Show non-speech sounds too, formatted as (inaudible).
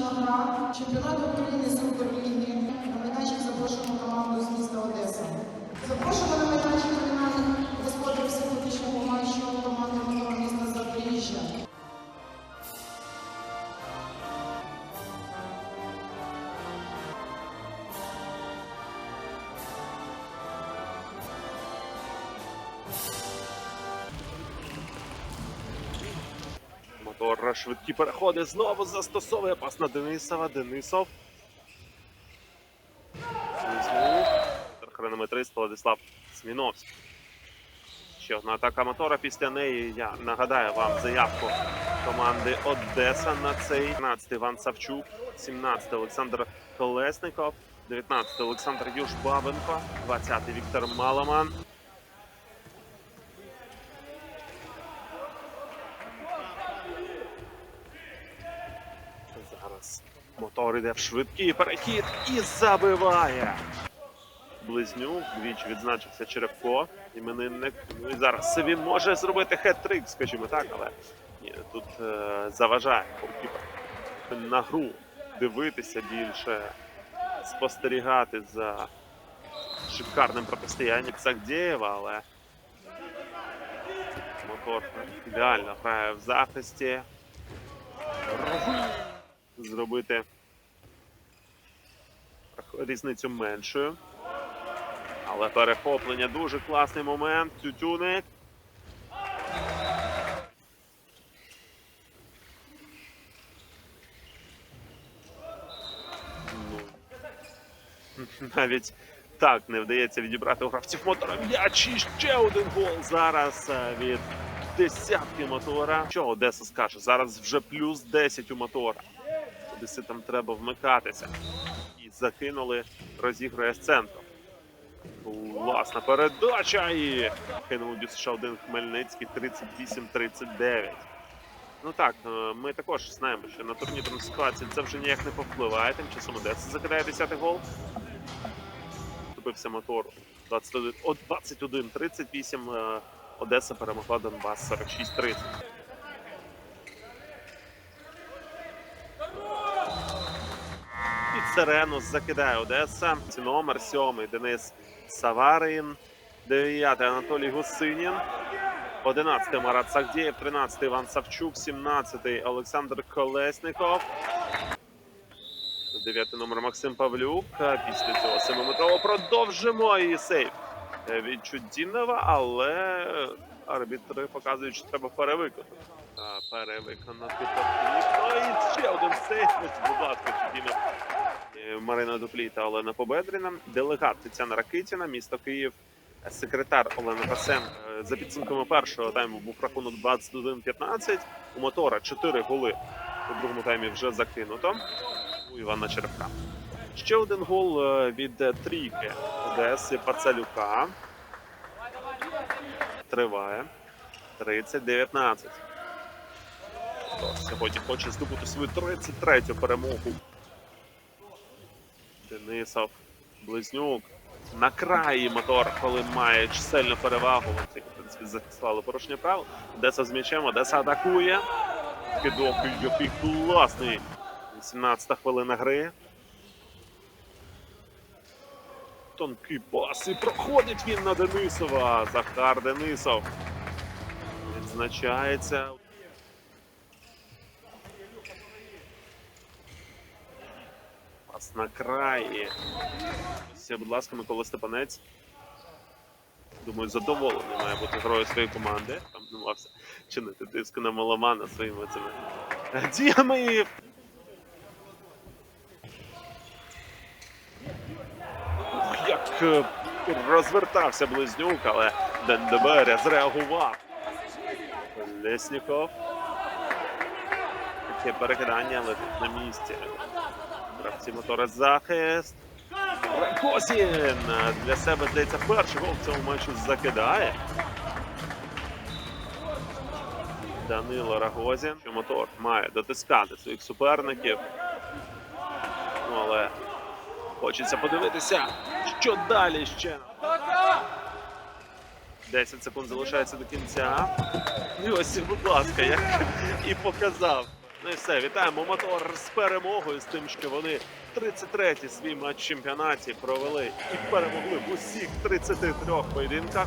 закінчена гра чемпіонату України з Суперліги. На майданчик запрошуємо команду з міста Одеса. Запрошуємо на майданчик Мотор швидкі переходи знову застосовує пас на Денисова. Денисов. Хронометрист Владислав Сміновський. Ще одна атака мотора. Після неї я нагадаю вам заявку команди Одеса на цей 15 Іван Савчук, 17 Олександр Колесников, 19 Олександр Южбабенко, 20 Віктор Маламан. Зараз мотор іде в швидкий перехід і забиває. Близнюк двічі відзначився Черепко, іменинник. Ну і зараз він може зробити хет-трик, скажімо так, але ні, тут е, заважає на гру дивитися більше, спостерігати за шикарним протистоянням Сагдєєва, але мотор ідеально грає в захисті. Зробити різницю меншою. Але перехоплення дуже класний момент. Тютюник. Ну, (laughs) навіть так не вдається відібрати у гравців мотора. М'яч і ще один гол зараз е, від десятки мотора. Що Одеса скаже? Зараз вже плюс 10 у мотора. Одеситам треба вмикатися. І закинули, розігрує з центру. Власна передача і кинув ще один Хмельницький 38-39. Ну так, е, ми також знаємо, що на турнірній ситуації це вже ніяк не повпливає. Тим часом Одеса закидає 10-й гол. 21, о, 21-38. е, Одеса перемогла Донбас 46-30. Сирену закидає Одеса. Номер сьомий Денис Саварин, 9 Анатолій Гусинін, 11 Марат Сагдєєв, 13 Іван Савчук, 17 Олександр Колесников. 9 номер Максим Павлюк. Після цього семиметрово продовжимо і сейф від Чудінова, але арбітри показують, що треба перевиконати. Перевиконати потрібно. І ще один сейф. Будь ласка, Чудінов. Е, Марина Дуплі та Олена Победріна, делегат Тетяна Ракитіна, місто Київ, секретар Олена Пасен. Е, За підсумками першого тайму був рахунок 21-15. У мотора 4 голи у другому таймі вже закинуто. У Івана Черепка. Ще один гол е, від трійки Одеси Пацалюка. Триває. 30-19. Сьогодні хоче здобути свою 33-ю перемогу Денисов, Близнюк. На краї мотор, коли має чисельну перевагу. Вони, в принципі, захистували порушення правил. Одеса з м'ячем, Одеса атакує. Кидок, який класний. 18 хвилина гри. Тонкий пас і проходить він на Денисова. Захар Денисов. Відзначається. На краї. Ось, будь ласка, Микола Степанець. Думаю, задоволений має бути герою своєї команди. Там намагався чинити тиск на Маломана своїми цими діями. Як е, розвертався близнюк, але Дендеберя зреагував. Лесніков. Таке перекидання летить на місці. Гравці мотора захист. Ракосін для себе здається перший гол в цьому матчі закидає. Данило Рагозін. Що мотор має дотискати своїх суперників. Ну, але хочеться подивитися, що далі ще. 10 секунд залишається до кінця. І ось, будь ласка, як і показав Ну і все, вітаємо мотор з перемогою, з тим, що вони 33-й свій матч чемпіонаті провели і перемогли в усіх 33 поєдинках.